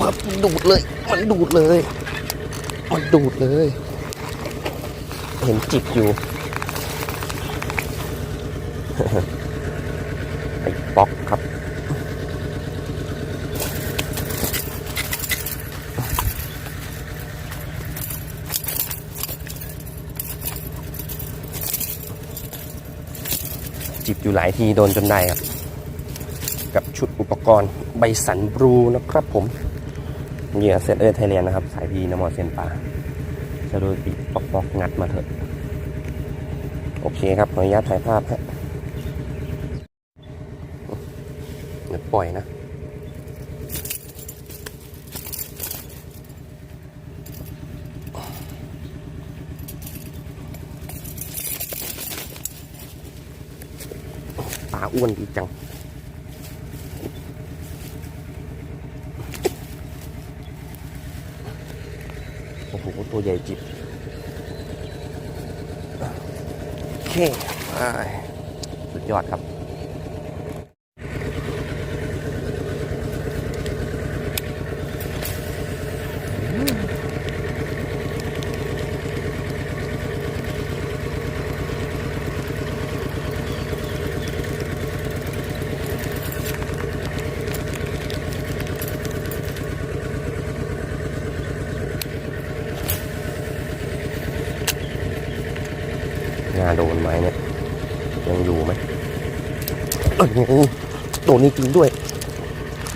ครับดูดเลย มันดูดเลย มันดูดเลย เห็นจิบอยู่ไอ้ป๊อกครับ จิบอยู่หลายทีโดนจนได้ครับ กับชุดอุปกรณ์ใบสันบลูนะครับผม เหยื่อเซตเออร์ไทยแลนด์นะครับ สายพีนมอเซนปลาจะโดยปีปอกปอกงัดมาเถอะ โอเคครับขออนุญาตถ่ายภาพฮะเดี๋ยวปล่อยนะปลาอ้วนดีจัง ผู้ใหญ่จิบโอเคสุดยอดครับาโดนไหมเนี่ย ยังอยู่ไหมเอ้โดนนี่จริงด้วย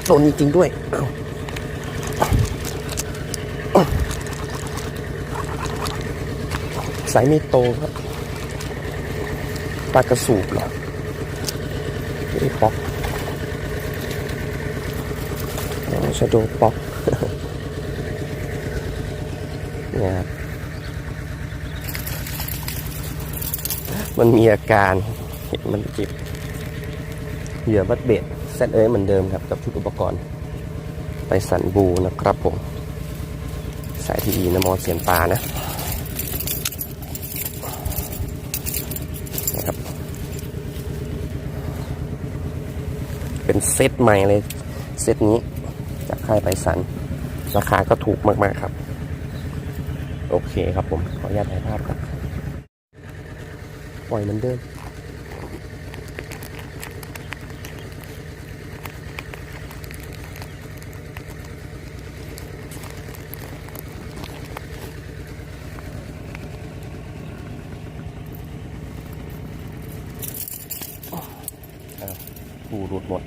โดนนี่จริงด้วยสายมีโตครับปลากระสูบเหรอไอ้ป๊อกชะโดป๊อกเนี่ยครับ มันมีอาการเห็นมันจิบเหยื่อบัดเบ็ดเซตเอ้ยเหมือนเดิมครับกับชุดอุปกรณ์ ไปสันบูนะครับผม สายทีอีนะมอเสียนปลานะนะครับ เป็นเซตใหม่เลย เซตนี้ จากค่ายไปสัน ราคาก็ถูกมาก ๆ ครับ โอเคครับผม ขออนุญาตถ่ายภาพครับ ปล่อยเหมือนเดิมปูรุดหมด